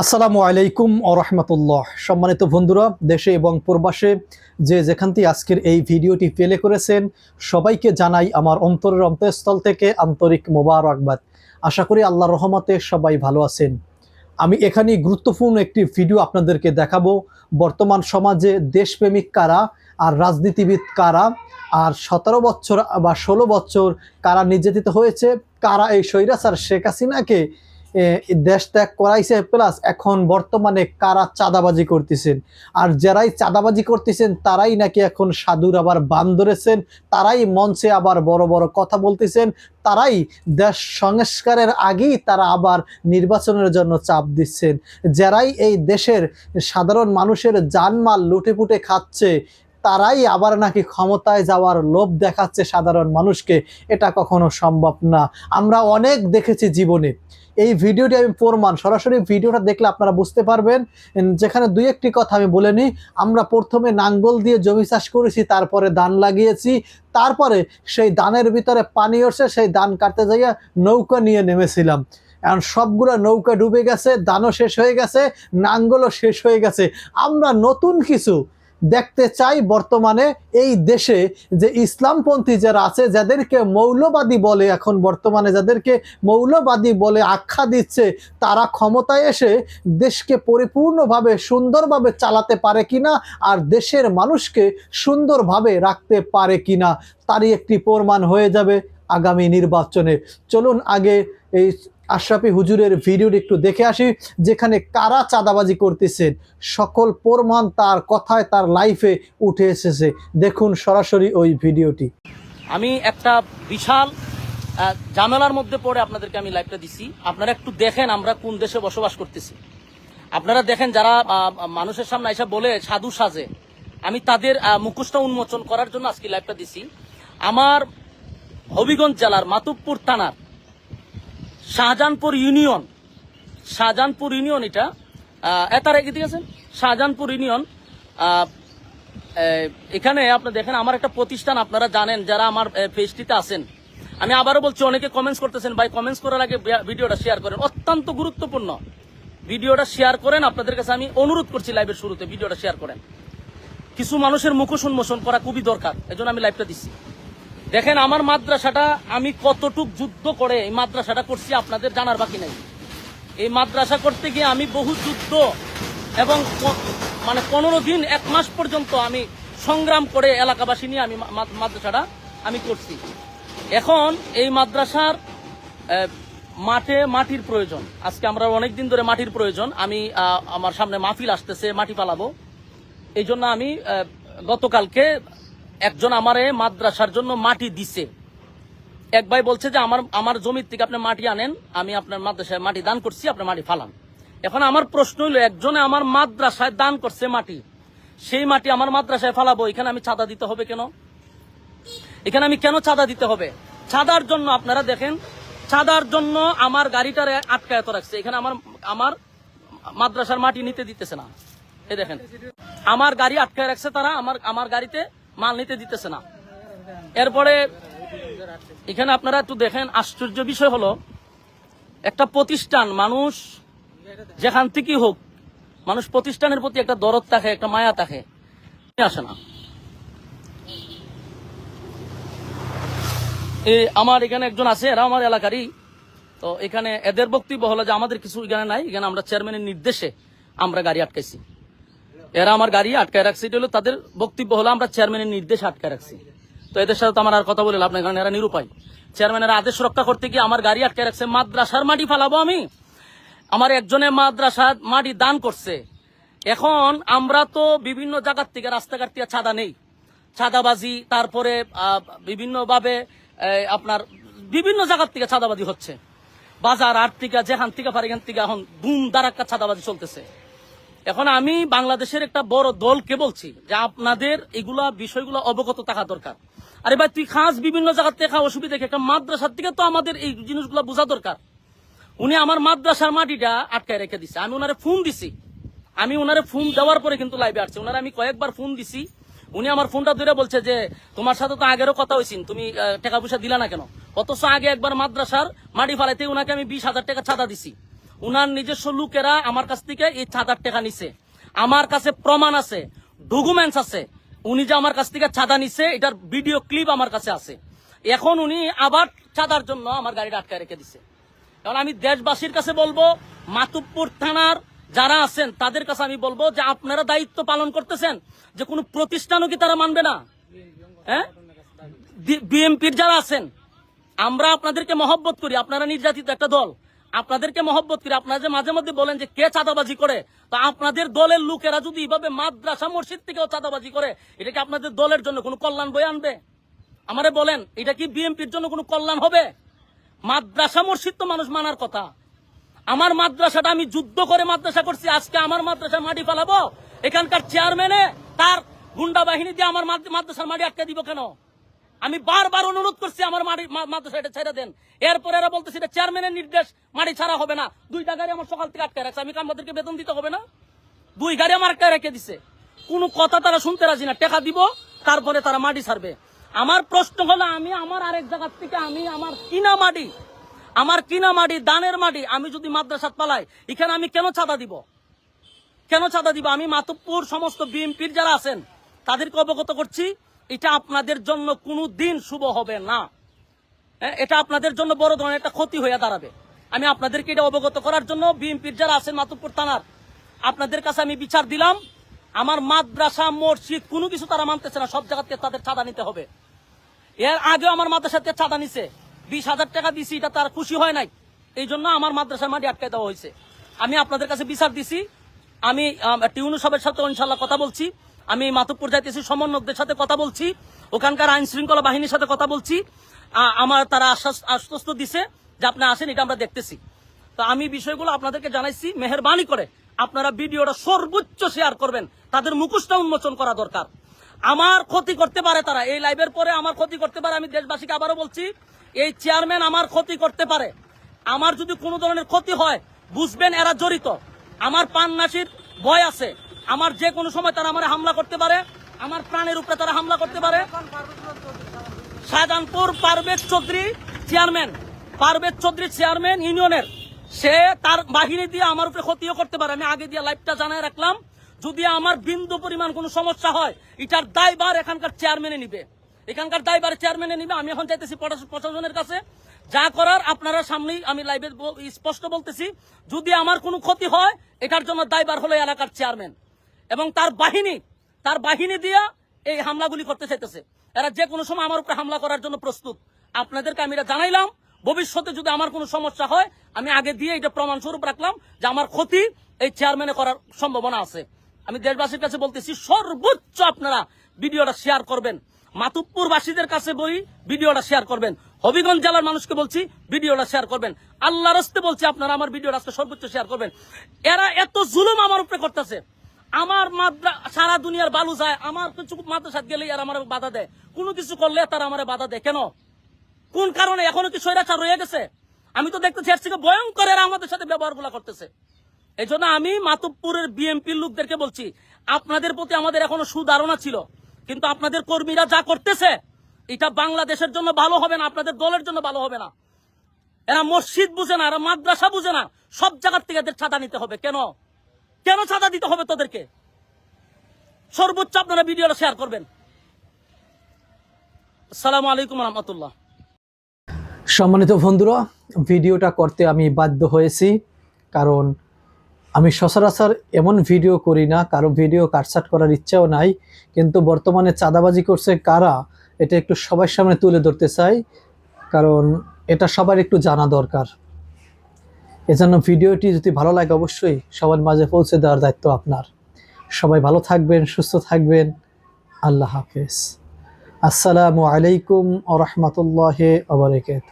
আসসালামু আলাইকুম রহমতুল্লাহ। সম্মানিত বন্ধুরা, দেশে এবং প্রবাসে যে যেখান থেকে আজকের এই ভিডিওটি পেলে করেছেন, সবাইকে জানাই আমার অন্তরের অন্তঃস্থল থেকে আন্তরিক মোবারকবাদ। আশা করি আল্লাহর রহমতে সবাই ভালো আছেন। আমি এখানে গুরুত্বপূর্ণ একটি ভিডিও আপনাদেরকে দেখাবো। বর্তমান সমাজে দেশপ্রেমিক কারা আর রাজনীতিবিদ কারা আর সতেরো বছর বা ষোলো বছর কারা নির্যাতিত হয়েছে, কারা এই স্বৈরাচার শেখ হাসিনাকে দেশ ত্যাগ করাইছে, প্লাস এখন বর্তমানে কারা চাঁদাবাজি করতেছেন? আর যারাই চাঁদাবাজি করতেছেন, তারাই নাকি এখন সাধুর আবার বান ধরেছেন, তারাই মঞ্চে আবার বড় বড় কথা বলতেছেন, তারাই দেশ সংস্কারের আগেই তারা আবার নির্বাচনের জন্য চাপ দিচ্ছেন। যারাই এই দেশের সাধারণ মানুষের জানমাল লুটেপুটে খাচ্ছে তারাই আবার নাকি ক্ষমতায় যাওয়ার লোভ দেখাচ্ছে সাধারণ মানুষকে। এটা কখনো সম্ভব না। আমরা অনেক দেখেছি জীবনে। এই ভিডিওটি আমি প্রমাণ। সরাসরি ভিডিওটা দেখলে আপনারা বুঝতে পারবেন। যেখানে দুই একটি কথা আমি বলে নিই। আমরা প্রথমে নাঙ্গল দিয়ে জমি চাষ করেছি, তারপরে ধান লাগিয়েছি। তারপরে সেই ধানের ভিতরে পানি উঠছে সেই ধান কাটতে যাইয়া নৌকা নিয়ে নেমেছিলাম। এখন সবগুলো নৌকা ডুবে গেছে দানও শেষ হয়ে গেছে, নাঙ্গলও শেষ হয়ে গেছে। আমরা নতুন কিছু দেখতে চাই বর্তমানে এই দেশে যে ইসলামপন্থী যারা আছে, যাদেরকে মৌলবাদী বলে এখন বর্তমানে, যাদেরকে মৌলবাদী বলে আখ্যা দিচ্ছে, তারা ক্ষমতায় এসে দেশকে পরিপূর্ণভাবে, সুন্দরভাবে চালাতে পারে কিনা আর দেশের মানুষকে সুন্দরভাবে রাখতে পারে কিনা, তারই একটি প্রমাণ হয়ে যাবে আগামী নির্বাচনে। চলুন আগে এই আশরাফি হুজুরের ভিডিওটি একটু দেখে আসি, যেখানে কারা চাঁদাবাজি করতেছেন সকল প্রমাণ তার কথায়, তার লাইফে উঠে এসেছে। দেখুন সরাসরি ওই ভিডিওটি। আমি একটা বিশাল ঝামেলার মধ্যে পড়ে আপনাদেরকে আমি লাইভটা দিছি। আপনারা একটু দেখেন আমরা কোন দেশে বসবাস করতেছি। আপনারা দেখেন যারা মানুষের সামনে এসে বলে সাধু সাজে, আমি তাদের মুখোশটা উন্মোচন করার জন্য আজকে লাইভটা দিছি। আমার হবিগঞ্জ জেলার মাতুবপুর থানার শাহজাহানপুর ইউনিয়ন শাহজাহানপুর ইউনিয়ন এটা। এটার এগিয়ে ঠিক আছে শাহজাহানপুর ইউনিয়ন এখানে আপনি দেখেন আমার একটা প্রতিষ্ঠান, আপনারা জানেন, যারা আমার পেজটিতে আছেন। আমি আবারও বলছি, অনেকে কমেন্টস করতেছেন, ভাই কমেন্টস করার আগে ভিডিওটা শেয়ার করেন। অত্যন্ত গুরুত্বপূর্ণ। ভিডিওটা শেয়ার করেন, আপনাদের কাছে আমি অনুরোধ করছি লাইভের শুরুতে, ভিডিওটা শেয়ার করেন। কিছু মানুষের মুখোশ উন্মোচন করা খুবই দরকার, এজন্য আমি লাইভটা দিচ্ছি। দেখেন, আমার মাদ্রাসাটা আমি কতটুক যুদ্ধ করে এই মাদ্রাসাটা করছি আপনাদের জানার বাকি নাই। এই মাদ্রাসা করতে গিয়ে আমি বহু যুদ্ধ এবং মানে পনেরো দিন, এক মাস পর্যন্ত আমি সংগ্রাম করে এলাকাবাসী নিয়ে আমি মাদ্রাসাটা আমি করছি। এখন এই মাদ্রাসার মাঠে মাটির প্রয়োজন। আজকে আমরা অনেক দিন ধরে মাটির প্রয়োজন। আমি আমার সামনে মাহফিল আসতেছে, মাটি পালাবো। এই জন্য আমি গতকালকে একজন আমারে মাদ্রাসার জন্য মাটি দিছে। এক ভাই বলছে যে, আমার আমার জমির থেকে আপনি মাটি আনেন, আমি আপনার মাদ্রাসায় মাটি দান করছি, আপনি মাটি ফালান। এখন আমার প্রশ্ন হইল, একজনে আমার মাদ্রাসায় দান করছে মাটি, সেই মাটি আমার মাদ্রাসায় ফালাবো, এখানে আমি চাঁদা দিতে হবে কেন? এখানে আমি কেন চাঁদা দিতে হবে? চাঁদার জন্য আপনারা দেখেন, চাঁদার জন্য আমার গাড়িটারে আটকায়ত রাখছে, এখানে আমার আমার মাদ্রাসার মাটি নিতে দিতেছে না। এই দেখেন, আমার গাড়ি আটকায় রাখছে তারা, আমার আমার গাড়িতে মাল নিতে দিতেছে না। এরপরে এখানে আপনারা একটু দেখেন, আশ্চর্য বিষয় হলো, একটা প্রতিষ্ঠান, মানুষ যেখান থেকেই হোক, মানুষ প্রতিষ্ঠানের প্রতি একটা দরদ থাকে, একটা মায়া থাকে আসে না। আমার এখানে একজন আছে এরা আমার এলাকারই। তো এখানে এদের বক্তব্য হলো যে, আমাদের কিছু এখানে নাই, এখানে আমরা চেয়ারম্যানের নির্দেশে আমরা গাড়ি আটকাইছি। এরা আমার গাড়ি আটকায় রাখছে, এটা হলো তাদের বক্তব্য হলো, আমরা চেয়ারম্যানের নির্দেশে আটকায় রাখছি। তো এদের সাথে তো আমার আর কথা বলে লাভ নাই, কারণ এরা নিরুপায়। চেয়ারম্যানের আদেশ রক্ষা করতে গিয়ে আমার গাড়ি আটকায় রাখছে, মাদ্রাসার মাটি ফালাবো আমি। আমার একজনে মাদ্রাসা মাটি দান করছে। এখন আমরা তো বিভিন্ন জায়গার থেকে রাস্তাঘাট থেকে ছাদা নেই। ছাদাবাজি তারপরে বিভিন্ন ভাবে আপনার বিভিন্ন জায়গার থেকে ছাদাবাজি হচ্ছে। বাজার আট থেকে যেখান থেকে পারে, এখান থেকে এখন ধুম দারাক্কা ছাদাবাজি চলতেছে। এখন আমি বাংলাদেশের একটা বড় দলকে বলছি যে আপনাদের এগুলা বিষয়গুলো অবগত থাকা দরকার। আরে ভাই, তুই খাস বিভিন্ন জায়গার থেকে অসুবিধা একটা মাদ্রাসার থেকে তো আমাদের এই জিনিসগুলো বোঝা দরকার। উনি আমার মাদ্রাসার মাটিটা আটকায় রেখে দিছে। আমি ওনারে ফোন দিছি। আমি ওনারে ফোন দেওয়ার পরে কিন্তু লাইভে আসছে। ওনারে আমি কয়েকবার ফোন দিছি। উনি আমার ফোনটা ধরে বলছে যে, তোমার সাথে তো আগেরও কথা হয়েছিল তুমি টাকা পয়সা দিলা না কেন? অথচ আগে একবার মাদ্রাসার মাটি ফালাইতে ওনাকে আমি বিশ হাজার টাকা ছাদা দিছি। উনার নিজস্ব লোকেরা আমার কাছ থেকে এই চাঁদার টাকা নিছে। আমার কাছে প্রমাণ আছে ডকুমেন্টস আছে। উনি যে আমার কাছ থেকে চাঁদা নিছে, এটার ভিডিও ক্লিপ আমার কাছে আছে। এখন উনি আবার চাঁদার জন্য আমার গাড়িটা আটকায় রেখে দিছে। কারণ আমি দেশবাসীর কাছে বলব মাতুব্বর থানার যারা আছেন, তাদের কাছে আমি বলব যে আপনারা দায়িত্ব পালন করতেছেন যে কোনো প্রতিষ্ঠানও কি তারা মানবে না? হ্যাঁ? বিএমপির যারা আছেন, আমরা আপনাদেরকে মহব্বত করি, আপনারা নির্যাতিত একটা দল। আপনাদেরকে মহব্বত করি। আপনারা যে মাঝে মধ্যে বলেন যে কে চাঁদাবাজি করে, তো আপনাদের দলের লোকেরা যদি এইভাবে মাদ্রাসা মসজিদ থেকেও চাঁদাবাজি করে, এটা কি আপনাদের দলের জন্য কোনো কল্যাণ বয়ে আনবে? আমারে বলেন, এটা কি বিএমপির জন্য কোনো কল্যাণ হবে? মাদ্রাসা মসজিদ তো মানুষ মানার কথা। আমার মাদ্রাসাটা আমি যুদ্ধ করে মাদ্রাসা করছি, আজকে আমার মাদ্রাসা মাটি ফালাবো। এখানকার চেয়ারম্যানে তার গুন্ডা বাহিনী দিয়ে আমার মাদ- মাদ্রাসার মাটি আটকে দিব কেন? আমি বারবার অনুরোধ করছি আমার মাটি মা- মাদ্রাসা এটা ছেড়ে দেন। এরপরে এরা বলতেছে এটা চেয়ারম্যানের নির্দেশ, মাটি ছাড়া হবে না। দুইটা গাড়ি আমার সকাল থেকে আটকে রাখছে। আমি আমাদেরকে বেতন দিতে হবে না? দুই গাড়ি আমার আটকে রেখে দিছে। কোনো কথা তারা শুনতে রাজি না। টাকা দিব, তারপরে তারা মাটি ছাড়বে। আমার প্রশ্ন হলো, আমি আমার আরেক জায়গার থেকে, আমি আমার কিনা মাটি, আমার কিনা মাটি, দানের মাটি, আমি যদি মাদ্রাসাত পালাই, এখানে আমি কেন চাঁদা দিব? কেন চাঁদা দিব? আমি মাতব্বর সমস্ত বিএনপির যারা আছেন, তাদেরকে অবগত করছি। এটা আপনাদের জন্য কোনো দিন শুভ হবে না। হ্যাঁ, এটা আপনাদের জন্য বড় ধরনের একটা ক্ষতি হয়ে দাঁড়াবে। আমি আপনাদেরকে এটা অবগত করার জন্য বিএনপির যারা আছেন মাতব্বর থানার আপনাদের কাছে আমি বিচার দিলাম। আমার মাদ্রাসা মসজিদ কোনো কিছু তারা মানতেছে না সব জায়গাতে তাদের চাঁদা নিতে হবে। এর আগেও আমার মাদ্রাসাতে চাঁদা নিছে। বিশ হাজার টাকা দিছি এটা তার খুশি হয় নাই। এই জন্য আমার মাদ্রাসার মাটি আটকে দেওয়া হয়েছে। আমি আপনাদের কাছে বিচার দিছি। আমি টিউনু সাহেবের সাথে ইনশাল্লাহ কথা বলছি। আমি মাতব্বর যাইতেছি সমন্বয়কদের সাথে কথা বলছি। ওখানকার আইন শৃঙ্খলা বাহিনীর সাথে কথা বলছি। আমার তারা আশ্বাস, আশ্বস্ত দিছে যে আপনি আসেন, এটা আমরা দেখতেছি। তো আমি বিষয়গুলো আপনাদেরকে জানাইছি, মেহরবানি করে আপনারা ভিডিওটা সর্বোচ্চ শেয়ার করবেন। তাদের মুখোশটা উন্মোচন করা দরকার। আমার ক্ষতি করতে পারে তারা। এই লাইভের পরে আমার ক্ষতি করতে পারে, আমি দেশবাসীকে আবারও বলছি, এই চেয়ারম্যান আমার ক্ষতি করতে পারে। আমার যদি কোনো ধরনের ক্ষতি হয়, বুঝবেন এরা জড়িত। আমার পান্নাসির ভয় আছে। আমার যে কোনো সময় তারা আমার হামলা করতে পারে, আমার প্রাণের উপরে তারা হামলা করতে পারে। শাহজাহানপুর পারভেজ চৌধুরী চেয়ারম্যান, পারভেজ চৌধুরী চেয়ারম্যান ইউনিয়নের, সে তার বাহিনী দিয়ে আমার উপরে ক্ষতিও করতে পারে। আমি আগে দিয়ে লাইভটা জানাই রাখলাম, যদি আমার বিন্দু পরিমাণ কোনো সমস্যা হয়, এটার দায়ভার এখানকার চেয়ারম্যানে নিবে। এখানকার দায়ভার চেয়ারম্যানে নিবে। আমি এখন চাইতেছি প্রশাস- প্রশাসনের কাছে। যা করার আপনারা সামনেই আমি লাইভে স্পষ্ট বলতেছি। যদি আমার কোনো ক্ষতি হয়, এটার জন্য দায়বার হলো এলাকার চেয়ারম্যান এবং তার বাহিনী তার বাহিনী দিয়া এই হামলাগুলি করতে চাইতেছে। এরা যে কোনো সময় আমার উপরে হামলা করার জন্য প্রস্তুত। আপনাদেরকে আমি এটা জানাইলাম। ভবিষ্যতে যদি আমার কোনো সমস্যা হয়, আমি আগে দিয়ে এটা প্রমাণ স্বরূপ রাখলাম যে আমার ক্ষতি এই চেয়ারম্যানে করার সম্ভাবনা আছে। আমি দেশবাসীর কাছে বলতেছি, সর্বোচ্চ আপনারা ভিডিওটা শেয়ার করবেন। মাতুব্বরবাসীদের কাছে বই ভিডিওটা শেয়ার করবেন। হবিগঞ্জ জেলার মানুষকে বলছি, ভিডিওটা শেয়ার করবেন। আল্লাহ রস্তে বলছি আপনারা আমার ভিডিওটা আজকে সর্বোচ্চ শেয়ার করবেন। এরা এত জুলুম আমার উপরে করতেছে। আমার মাদ্রা, সারা দুনিয়ার বালু যায়, আমার কিছু মাদ্রাসাত গেলে আর আমার বাধা দেয়। কোনো কিছু করলে তারা আমার বাধা দেয়। কেন? কোন কারণে? এখনও কি স্বৈরাচার রয়ে গেছে? আমি তো দেখতেছি এর থেকে ভয়ঙ্কর এরা আমাদের সাথে ব্যবহারগুলো করতেছে। এই জন্য আমি মাতুবপুরের বিএনপির লোকদেরকে বলছি, আপনাদের প্রতি আমাদের এখনও সুধারণা ছিল। কিন্তু আপনাদের কর্মীরা যা করতেছে এটা বাংলাদেশের জন্য ভালো হবে না, আপনাদের দলের জন্য ভালো হবে না। এরা মসজিদ বুঝে না, এরা মাদ্রাসা বুঝে না, সব জায়গার থেকে এদের ছাতা নিতে হবে। কেন? কেন ছাতা দিতে হবে তোদেরকে? সর্বোচ্চ আপনারা ভিডিওটা শেয়ার করবেন। আসসালামু আলাইকুম রহমতুল্লাহ। সম্মানিত বন্ধুরা, ভিডিওটা করতে আমি বাধ্য হয়েছি, কারণ আমি সচরাচর এমন ভিডিও করি না, কারও ভিডিও কাটসাট করার ইচ্ছাও নাই, কিন্তু বর্তমানে চাঁদাবাজি করছে কারা? এটা একটু সবার সামনে তুলে ধরতে চাই, কারণ এটা সবার একটু জানা দরকার। এজন্য ভিডিওটি যদি ভালো লাগে অবশ্যই সবার মাঝে পৌঁছে দেওয়ার দায়িত্ব আপনার। সবাই ভালো থাকবেন, সুস্থ থাকবেন। আল্লাহ হাফেজ। আসসালামু আলাইকুম আ রহমতুল্লাহ আবরকাত